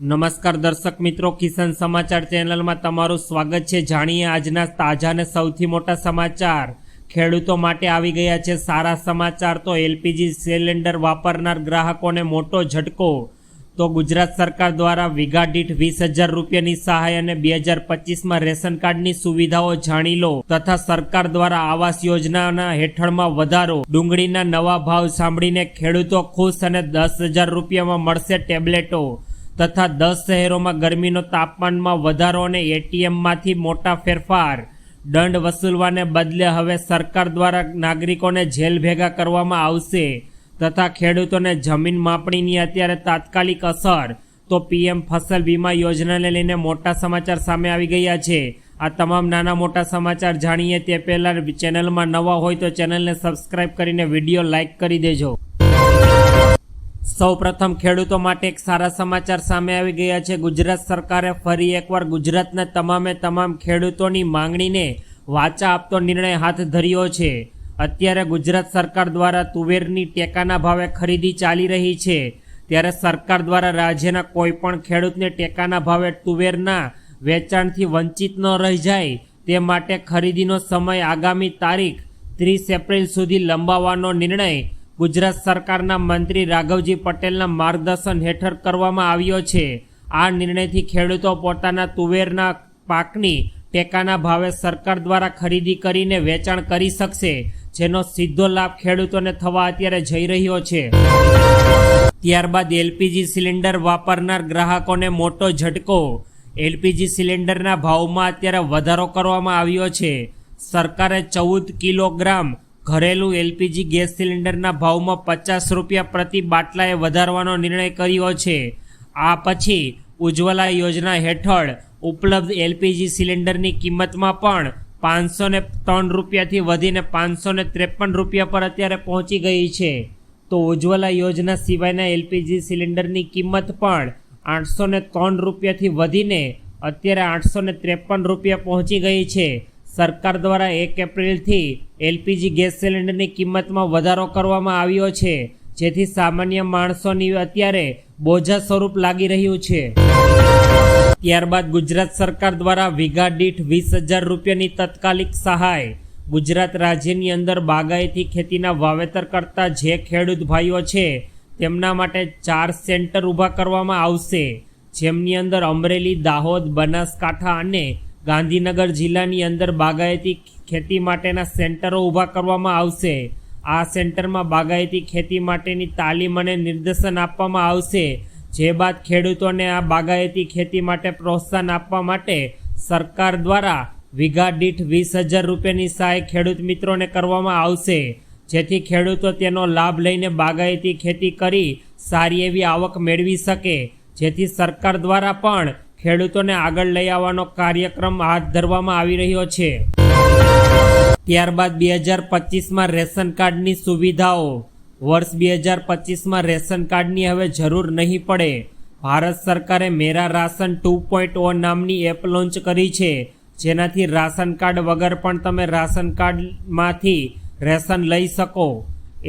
નમસ્કાર દર્શક મિત્રો કિસાન સમાચાર ચેનલમાં તમારું સ્વાગત છે. જાણીએ આજના તાજા અને સૌથી મોટા સમાચાર. ખેડૂતો માટે આવી ગયા છે સારા સમાચાર તો એલપીજી સિલિન્ડર વાપરનાર ગ્રાહકોને મોટો ઝટકો. તો ગુજરાત સરકાર દ્વારા વીઘા દીઠ વીસ હજાર રૂપિયાની સહાય અને બે હજાર પચીસમાં રેશન કાર્ડની સુવિધાઓ જાણી લો તથા સરકાર દ્વારા આવાસ યોજનાના હેઠળમાં વધારો. ડુંગળીના નવા ભાવ સાંભળીને ખેડૂતો ખુશ અને દસ હજાર રૂપિયામાં મળશે ટેબ્લેટો. તથા દસ શહેરોમાં ગરમીનો તાપમાનમાં વધારો અને એટીએમમાંથી મોટા ફેરફાર. દંડ વસૂલવાને બદલે હવે સરકાર દ્વારા નાગરિકોને જેલ ભેગા કરવામાં આવશે. તથા ખેડૂતોને જમીન માપણીની અત્યારે તાત્કાલિક અસર. તો પીએમ ફસલ વીમા યોજનાને લઈને મોટા સમાચાર સામે આવી ગયા છે. આ તમામ નાના મોટા સમાચાર જાણીએ તે પહેલાં ચેનલમાં નવા હોય તો ચેનલને સબસ્ક્રાઇબ કરીને વીડિયો લાઇક કરી દેજો. સૌ પ્રથમ ખેડૂતો માટે એક સારા સમાચાર સામે આવી ગયા છે. ગુજરાત સરકારે ફરી એકવાર ગુજરાતના તમામે તમામ ખેડૂતોની માંગણીને વાચા આપતો નિર્ણય હાથ ધર્યો છે. અત્યારે ગુજરાત સરકાર દ્વારા તુવેરની ટેકાના ભાવે ખરીદી ચાલી રહી છે. ત્યારે સરકાર દ્વારા રાજ્યના કોઈપણ ખેડૂતને ટેકાના ભાવે તુવેરના વેચાણથી વંચિત ન રહી જાય તે માટે ખરીદીનો સમય આગામી તારીખ ત્રીસ એપ્રિલ સુધી લંબાવવાનો નિર્ણય ગુજરાત સરકારના મંત્રી રાઘવજી પટેલના માર્ગદર્શન હેઠળ કરવામાં આવ્યો છે. આ નિર્ણયથી ખેડૂતો પોતાના તુવેરના પાકની ટેકાના ભાવે સરકાર દ્વારા ખરીદી કરીને વેચાણ કરી શકશે, જેનો સીધો લાભ ખેડૂતોને થવા અત્યારે જઈ રહ્યો છે. ત્યારબાદ એલપીજી સિલિન્ડર વાપરનાર ગ્રાહકોને મોટો ઝટકો. એલપીજી સિલિન્ડરના ભાવમાં અત્યારે વધારો કરવામાં આવ્યો છે. સરકારે ચૌદ કિલોગ્રામ ઘરેલું એલપીજી ગેસ સિલિન્ડરના ભાવમાં પચાસ રૂપિયા પ્રતિ બાટલાએ વધારવાનો નિર્ણય કર્યો છે. આ પછી ઉજ્જવલા યોજના હેઠળ ઉપલબ્ધ એલપીજી સિલિન્ડરની કિંમતમાં પણ પાંચસો ને ત્રણ રૂપિયાથી વધીને પાંચસો ને ત્રેપન રૂપિયા પર અત્યારે પહોંચી ગઈ છે. તો ઉજ્જવલા યોજના સિવાયના એલપીજી સિલિન્ડરની કિંમત પણ આઠસો ને ત્રણ રૂપિયાથી વધીને અત્યારે આઠસો ને ત્રેપન રૂપિયા પહોંચી ગઈ છે. સરકાર દ્વારા એક એપ્રિલથી એલપીજી ગેસ સિલિન્ડરની કિંમતમાં વધારો કરવામાં આવ્યો છે, જેથી સામાન્ય માણસોની અત્યારે બોજા સ્વરૂપ લાગી રહ્યું છે. ત્યારબાદ ગુજરાત સરકાર દ્વારા વીઘા દીઠ વીસ હજાર રૂપિયાની તત્કાલિક સહાય. ગુજરાત રાજ્યની અંદર બાગાયતી ખેતીના વાવેતર કરતા જે ખેડૂત ભાઈઓ છે, તેમના માટે ચાર સેન્ટર ઊભા કરવામાં આવશે. જેમની અંદર અમરેલી, દાહોદ, બનાસકાંઠા અને ગાંધીનગર જિલ્લાની અંદર બાગાયતી ખેતી માટેના સેન્ટરો ઊભા કરવામાં આવશે. આ સેન્ટરમાં બાગાયતી ખેતી માટેની તાલીમ અને નિર્દેશન આપવામાં આવશે. જે બાદ ખેડૂતોને આ બાગાયતી ખેતી માટે પ્રોત્સાહન આપવા માટે સરકાર દ્વારા વીઘા દીઠ વીસ હજાર રૂપિયાની સહાય ખેડૂત મિત્રોને કરવામાં આવશે. જેથી ખેડૂતો તેનો લાભ લઈને બાગાયતી ખેતી કરી સારી એવી આવક મેળવી શકે. જેથી સરકાર દ્વારા પણ ખેડૂતોને આગળ લઈ આવવાનો કાર્યક્રમ હાથ ધરવામાં આવી રહ્યો છે. ત્યારબાદ બે હજાર પચીસમાં રેશન કાર્ડની સુવિધાઓ. વર્ષ બે હજાર પચીસમાં રેશન કાર્ડની હવે જરૂર નહીં પડે. ભારત સરકારે Mera ration two point O નામની એપ લોન્ચ કરી છે. જેનાથી રાશન કાર્ડ વગર પણ તમે રાશન કાર્ડમાંથી રેશન લઈ શકો.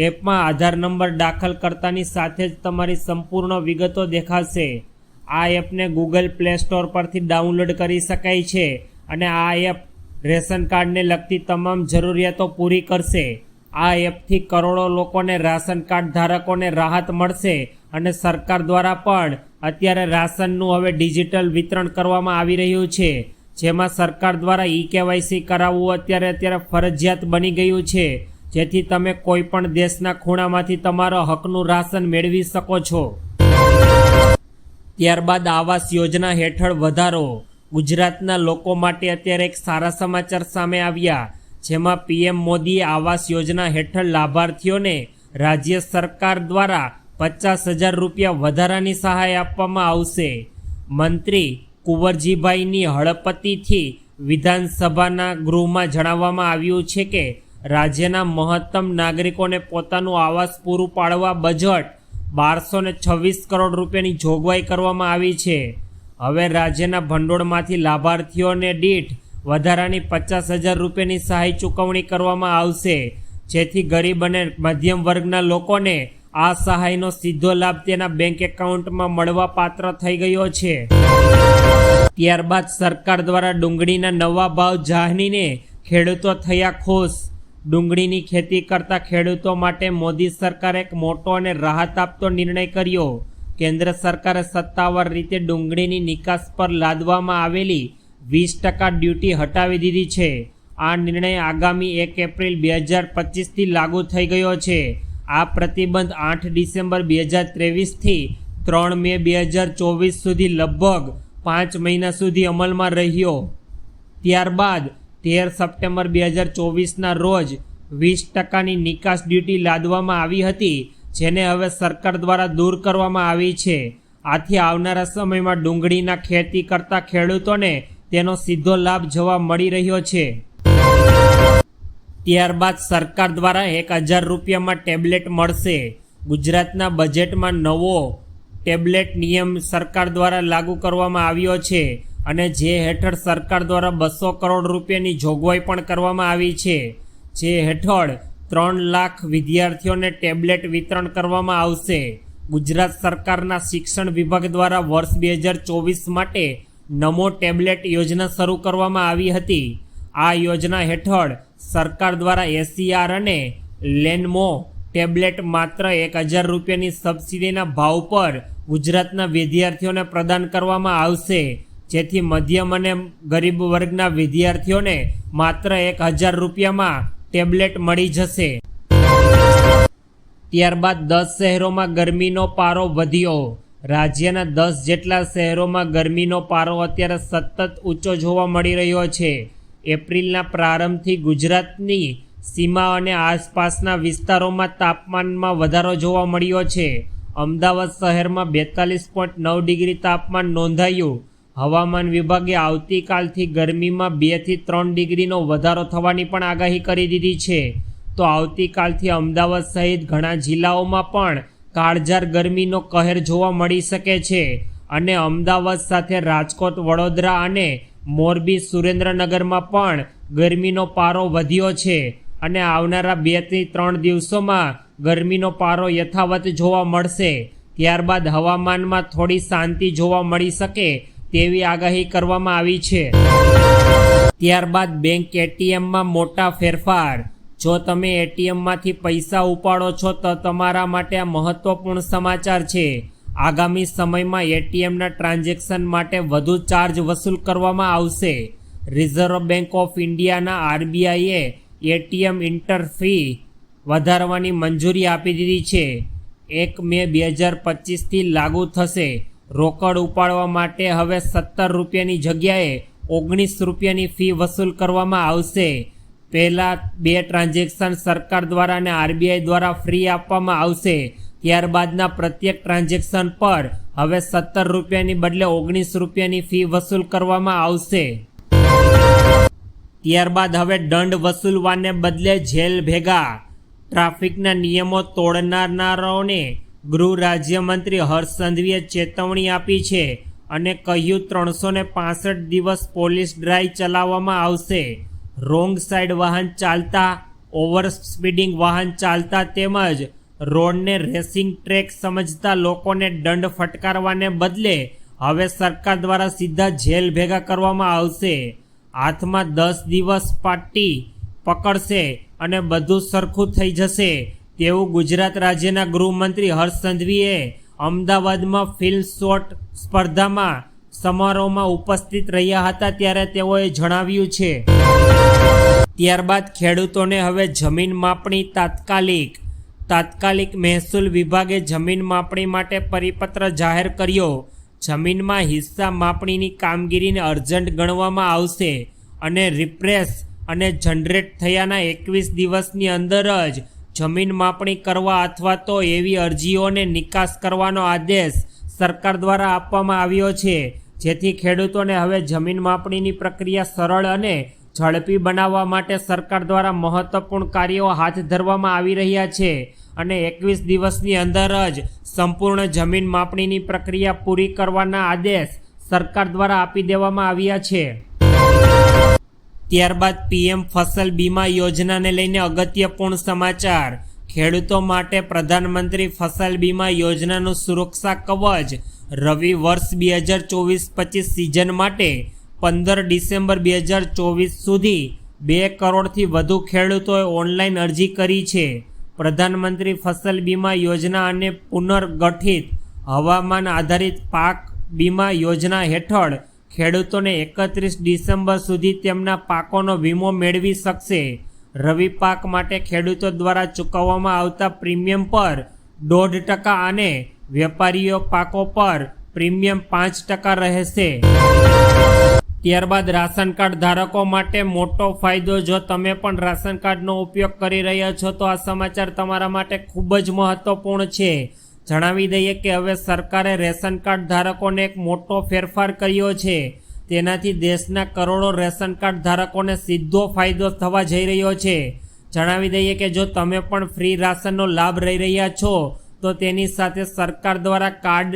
એપમાં આધાર નંબર દાખલ કરતાની સાથે જ તમારી સંપૂર્ણ વિગતો દેખાશે. આ એપને ગૂગલ પ્લે સ્ટોર પરથી ડાઉનલોડ કરી શકાય છે અને આ એપ રેશન કાર્ડને લગતી તમામ જરૂરિયાતો પૂરી કરશે. આ એપથી કરોડો લોકોને રાશન કાર્ડ ધારકોને રાહત મળશે અને સરકાર દ્વારા પણ અત્યારે રાશનનું હવે ડિજિટલ વિતરણ કરવામાં આવી રહ્યું છે. જેમાં સરકાર દ્વારા ઈ કેવાયસી કરાવવું અત્યારે અત્યારે ફરજિયાત બની ગયું છે. જેથી તમે કોઈ પણ દેશના ખૂણામાંથી તમારો હકનું રાશન મેળવી શકો છો. ત્યારબાદ આવાસ યોજના હેઠળ વધારો. ગુજરાતના લોકો માટે અત્યારે એક સારા સમાચાર સામે આવ્યા, જેમાં પીએમ મોદીએ આવાસ યોજના હેઠળ લાભાર્થીઓને રાજ્ય સરકાર દ્વારા પચાસ હજાર રૂપિયા વધારાની સહાય આપવામાં આવશે. મંત્રી કુંવરજીભાઈની હળપતિથી વિધાનસભાના ગૃહમાં જણાવવામાં આવ્યું છે કે, રાજ્યના મહત્તમ નાગરિકોને પોતાનું આવાસ પૂરું પાડવા બજેટ બારસો ને છવ્વીસ કરોડ રૂપિયાની જોગવાઈ કરવામાં આવી છે. હવે રાજ્યના ભંડોળમાંથી લાભાર્થીઓને દીઠ વધારાની પચાસ હજાર રૂપિયાની સહાય ચૂકવણી કરવામાં આવશે, જેથી ગરીબ અને મધ્યમ વર્ગના લોકોને આ સહાયનો સીધો લાભ તેના બેંક એકાઉન્ટમાં મળવા પાત્ર થઈ ગયો છે. ત્યારબાદ સરકાર દ્વારા ડુંગળીના નવા ભાવ જાહેરીને ખેડૂતો થયા ખુશ. ડુંગળીની ખેતી કરતા ખેડૂતો માટે મોદી સરકારે એક મોટો અને રાહત આપતો નિર્ણય કર્યો. કેન્દ્ર સરકારે સત્તાવાર રીતે ડુંગળીની નિકાસ પર લાદવામાં આવેલી વીસ ટકા ડ્યુટી હટાવી દીધી છે. આ નિર્ણય આગામી એક એપ્રિલ બે હજાર પચીસથી લાગુ થઈ ગયો છે. આ પ્રતિબંધ આઠ ડિસેમ્બર બે હજાર ત્રેવીસથી ત્રણ મે બે હજાર ચોવીસ સુધી લગભગ પાંચ મહિના સુધી અમલમાં રહ્યો. ત્યારબાદ તેર સપ્ટેમ્બર બે હજાર ચોવીસના રોજ વીસ ટકાની નિકાસ ડ્યુટી લાદવામાં આવી હતી, જેને હવે સરકાર દ્વારા દૂર કરવામાં આવી છે. આથી આવનારા સમયમાં ડુંગળીના ખેતી કરતા ખેડૂતોને તેનો સીધો લાભ જોવા મળી રહ્યો છે. ત્યારબાદ સરકાર દ્વારા એક હજાર રૂપિયામાં ટેબ્લેટ મળશે. ગુજરાતના બજેટમાં નવો ટેબ્લેટ નિયમ સરકાર દ્વારા લાગુ કરવામાં આવ્યો છે. અને જે હેઠળ સરકાર દ્વારા બસો કરોડ રૂપિયાની જોગવાઈ પણ કરવામાં આવી છે, જે હેઠળ ત્રણ લાખ વિદ્યાર્થીઓને ટેબ્લેટ વિતરણ કરવામાં આવશે. ગુજરાત સરકારના શિક્ષણ વિભાગ દ્વારા વર્ષ બે હજાર ચોવીસ માટે નમો ટેબ્લેટ યોજના શરૂ કરવામાં આવી હતી. આ યોજના હેઠળ સરકાર દ્વારા એસીઆર અને લેનમો ટેબ્લેટ માત્ર એક હજાર રૂપિયાની સબસિડીના ભાવ પર ગુજરાતના વિદ્યાર્થીઓને પ્રદાન કરવામાં આવશે. જેથી મધ્યમ અને ગરીબ વર્ગના વિદ્યાર્થીઓને માત્ર એક હજાર રૂપિયામાં ટેબ્લેટ મળી જશે. ત્યારબાદ દસ શહેરોમાં ગરમીનો પારો વધ્યો. રાજ્યના દસ જેટલા શહેરોમાં ગરમીનો પારો અત્યારે સતત ઊંચો જોવા મળી રહ્યો છે. એપ્રિલના પ્રારંભથી ગુજરાતની સીમા અને આસપાસના વિસ્તારોમાં તાપમાનમાં વધારો જોવા મળ્યો છે. અમદાવાદ શહેરમાં બેતાલીસ પોઈન્ટ નવ ડિગ્રી તાપમાન નોંધાયું. હવામાન વિભાગે આવતીકાલથી ગરમીમાં બેથી ત્રણ ડિગ્રીનો વધારો થવાની પણ આગાહી કરી દીધી છે. તો આવતીકાલથી અમદાવાદ સહિત ઘણા જિલ્લાઓમાં પણ કાળઝાર ગરમીનો કહેર જોવા મળી શકે છે અને અમદાવાદ સાથે રાજકોટ, વડોદરા અને મોરબી, સુરેન્દ્રનગરમાં પણ ગરમીનો પારો વધ્યો છે અને આવનારા બેથી ત્રણ દિવસોમાં ગરમીનો પારો યથાવત જોવા મળશે. ત્યારબાદ હવામાનમાં થોડી શાંતિ જોવા મળી શકે તેવી આગાહી કરવામાં આવી છે. ત્યારબાદ બેંક એટીએમમાં મોટા ફેરફાર. જો તમે એટીએમમાંથી પૈસા ઉપાડો છો, તો તમારા માટે આ મહત્વપૂર્ણ સમાચાર છે. આગામી સમયમાં એટીએમના ટ્રાન્ઝેક્શન માટે વધુ ચાર્જ વસૂલ કરવામાં આવશે. રિઝર્વ બેંક ઓફ ઇન્ડિયાના આરબીઆઈએ એટીએમ ઇન્ટર ફી વધારવાની મંજૂરી આપી દીધી છે. એક મે બે હજાર પચીસથી લાગુ થશે. રોકડ ઉપાડવા માટે હવે સત્તર રૂપિયાની જગ્યાએ ઓગણીસ રૂપિયાની ફી વસૂલ કરવામાં આવશે. પહેલાં બે ટ્રાન્ઝેક્શન સરકાર દ્વારા અને આરબીઆઈ દ્વારા ફ્રી આપવામાં આવશે. ત્યારબાદના પ્રત્યેક ટ્રાન્ઝેક્શન પર હવે સત્તર રૂપિયાની બદલે ઓગણીસ રૂપિયાની ફી વસૂલ કરવામાં આવશે. ત્યારબાદ હવે દંડ વસૂલવાને બદલે જેલ ભેગા. ટ્રાફિકના નિયમો તોડનારાઓને ગૃહ રાજ્યમંત્રી હર્ષ સંઘવીએ ચેતવણી આપી છે અને કહ્યું ત્રણસો ને પાસઠ દિવસ પોલીસ ડ્રાઈવ ચલાવવામાં આવશે. રોંગ સાઈડ વાહન ચાલતા, ઓવર સ્પીડિંગ વાહન ચાલતા તેમજ રોડને રેસિંગ ટ્રેક સમજતા લોકોને દંડ ફટકારવાને બદલે હવે સરકાર દ્વારા સીધા જેલ ભેગા કરવામાં આવશે. હાથમાં દસ દિવસ પાટી પકડશે અને બધું સરખું થઈ જશે. તેવું ગુજરાત રાજ્યના ગૃહમંત્રી હર્ષ સંઘવીએ અમદાવાદમાં ફિલ્મ શોટ સ્પર્ધામાં સમારોહમાં ઉપસ્થિત રહ્યા હતા ત્યારે તેઓએ જણાવ્યું છે. ત્યારબાદ ખેડૂતોને હવે જમીન માપણી તાત્કાલિક તાત્કાલિક મહેસૂલ વિભાગે જમીન માપણી માટે પરિપત્ર જાહેર કર્યો. જમીનમાં હિસ્સા માપણીની કામગીરીને અર્જન્ટ ગણવામાં આવશે અને રિપ્રેસ અને જનરેટ થયાના એકવીસ દિવસની અંદર જ જમીન માપણી કરવા અથવા તો એવી અરજીઓને નિકાસ કરવાનો આદેશ સરકાર દ્વારા આપવામાં આવ્યો છે. જેથી ખેડૂતોને હવે જમીન માપણીની પ્રક્રિયા સરળ અને ઝડપી બનાવવા માટે સરકાર દ્વારા મહત્વપૂર્ણ કાર્યો હાથ ધરવામાં આવી રહ્યા છે અને એકવીસ દિવસની અંદર જ સંપૂર્ણ જમીન માપણીની પ્રક્રિયા પૂરી કરવાના આદેશ સરકાર દ્વારા આપી દેવામાં આવ્યા છે. ત્યારબાદ પીએમ ફસલ બીમા યોજનાને લઈને અગત્યપૂર્ણ સમાચાર. ખેડૂતો માટે પ્રધાનમંત્રી ફસલ બીમા યોજનાનું સુરક્ષા કવચ રવિ વર્ષ બે હજાર ચોવીસ પચીસ સિઝન માટે પંદર ડિસેમ્બર બે હજાર ચોવીસ સુધી બે કરોડથી વધુ ખેડૂતોએ ઓનલાઈન અરજી કરી છે. પ્રધાનમંત્રી ફસલ બીમા યોજના અને પુનર્ગઠિત હવામાન આધારિત પાક બીમા યોજના હેઠળ ખેડૂતોને એકત્રીસ ડિસેમ્બર સુધી તેમના પાકોનો વીમો મેળવી શકશે. રવિ પાક માટે ખેડૂતો દ્વારા ચૂકવવામાં આવતા પ્રીમિયમ પર દોઢ ટકા અને વેપારીઓ પાકો પર પ્રીમિયમ પાંચ ટકા રહેશે. ત્યારબાદ રાશન કાર્ડ ધારકો માટે મોટો ફાયદો, જો તમે પણ રાશન કાર્ડનો ઉપયોગ કરી રહ્યા છો, તો આ સમાચાર તમારા માટે ખૂબ જ મહત્વપૂર્ણ છે. જણાવી દઈએ કે હવે સરકારે રેશન કાર્ડ ધારકોને એક મોટો ફેરફાર કર્યો છે. તેનાથી દેશના કરોડો રેશન કાર્ડ ધારકોને સીધો ફાયદો થવા જઈ રહ્યો છે. જણાવી દઈએ કે જો તમે પણ ફ્રી રાશનનો લાભ લઈ રહ્યા છો, તો તેની સાથે સરકાર દ્વારા કાર્ડ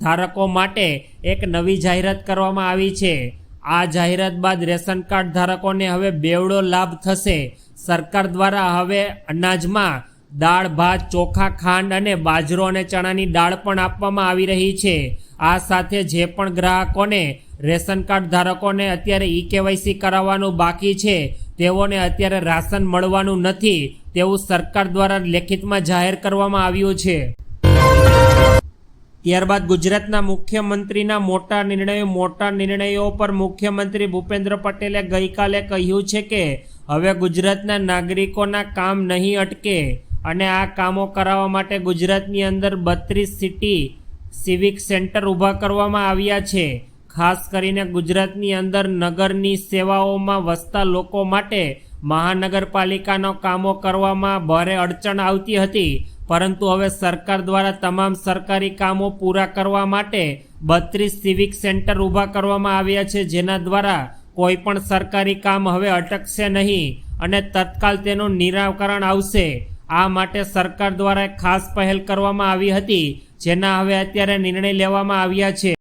ધારકો માટે એક નવી જાહેરાત કરવામાં આવી છે. આ જાહેરાત બાદ રેશન કાર્ડ ધારકોને હવે બેવડો લાભ થશે. સરકાર દ્વારા હવે અનાજમાં દાળ, ભાત, ચોખા, ખાંડ અને બાજરો અને ચણાની દાળ પણ આપવામાં આવી રહી છે. આ સાથે જે પણ ગ્રાહકોને રેશન કાર્ડ ધારકોને અત્યારે ઈ કેવાયસી કરાવવાનું બાકી છે, તેઓને અત્યારે રાશન મળવાનું નથી તેવું સરકાર દ્વારા લેખિતમાં જાહેર કરવામાં આવ્યું છે. ત્યારબાદ ગુજરાતના મુખ્યમંત્રીના મોટા નિર્ણયો મોટા નિર્ણયો પર મુખ્યમંત્રી ભૂપેન્દ્ર પટેલે ગઈકાલે કહ્યું છે કે, હવે ગુજરાતના નાગરિકોના કામ નહીં અટકે. અને આ કામો કરાવવા માટે ગુજરાતની અંદર બત્રીસ સિટી સિવિક સેન્ટર ઊભા કરવામાં આવ્યા છે. ખાસ કરીને ગુજરાતની અંદર નગરની સેવાઓમાં વસતા લોકો માટે મહાનગરપાલિકાનો કામો કરવામાં ભારે અડચણ આવતી હતી. પરંતુ હવે સરકાર દ્વારા તમામ સરકારી કામો પૂરા કરવા માટે બત્રીસ સિવિક સેન્ટર ઊભા કરવામાં આવ્યા છે, જેના દ્વારા કોઈ પણ સરકારી કામ હવે અટકશે નહીં અને તત્કાલ તેનું નિરાકરણ આવશે. આ માટે સરકાર દ્વારા ખાસ પહેલ કરવામાં આવી હતી, જેના હવે અત્યારે નિર્ણય લેવામાં આવ્યા છે.